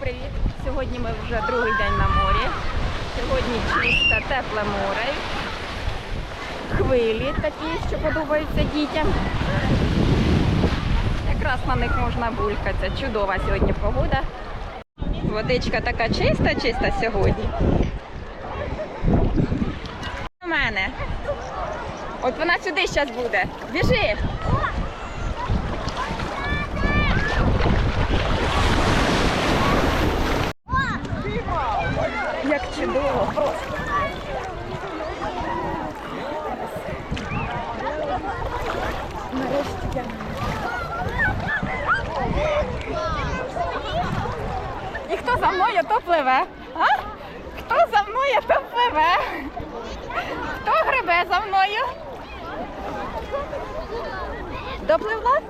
привіт! Сьогодні ми вже другий день на морі. Сьогодні чисте, тепле море. Хвилі такі, що подобаються дітям. Якраз на них можна булькатися. Чудова сьогодні погода. Водичка така чиста, чиста сьогодні. У мене. От вона сюди зараз буде. Біжи. Як чудово просто. Нарешті я. І хто за мною, то пливе. А? Хто за мною, то пливе. Хто гребе за мною? Допливла?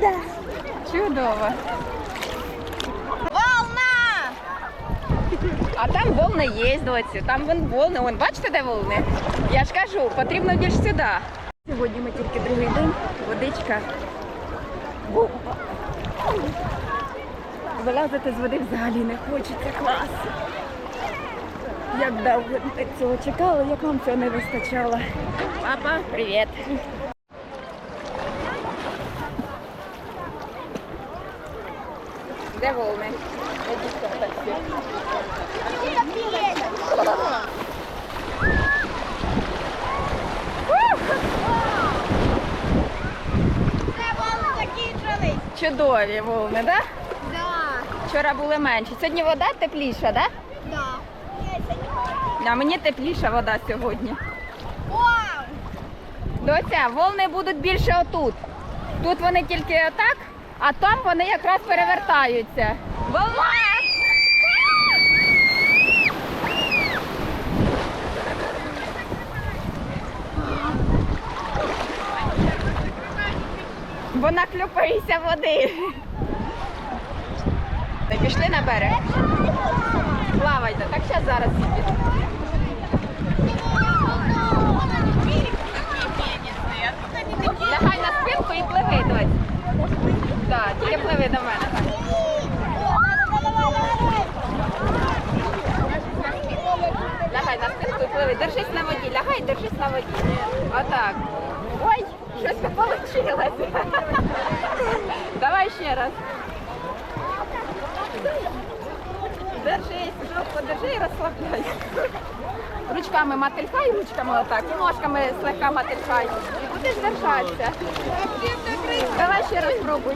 Да. Чудово. Волна! А там волни є, доці. Там вон волни. Вон, бачите, де волни? Я ж кажу, потрібно більш сюди. Сьогодні ми тільки другий день. Водичка. Бомба. Вилазити з води взагалі не хочеться. Клас. Як довго цього чекали, як вам цього не вистачало. Папа, привіт. Де волни? Чудові волни, так? Да, Вчора були менші. Сьогодні вода тепліша, так? да. А мені тепліша вода сьогодні. Доця, волни будуть більше отут. Тут вони тільки отак, а там вони якраз перевертаються. Волна! Бо наклюпаєшся води. Та Пішли на берег. Плавайте, так ще зараз піду. Лягай на спинку і пливи, дось. Так, тільки пливи до мене. Лягай на спинку і. Держись на воді, лягай, держись на воді. Отак. Ой, щось вийшло. Давай ще раз. Держись, жопку держи і розслабляйся. Ручками мотилькай, ручками отак, і ножками слегка мотилькай. І будеш держатися. Давай ще раз пробуй.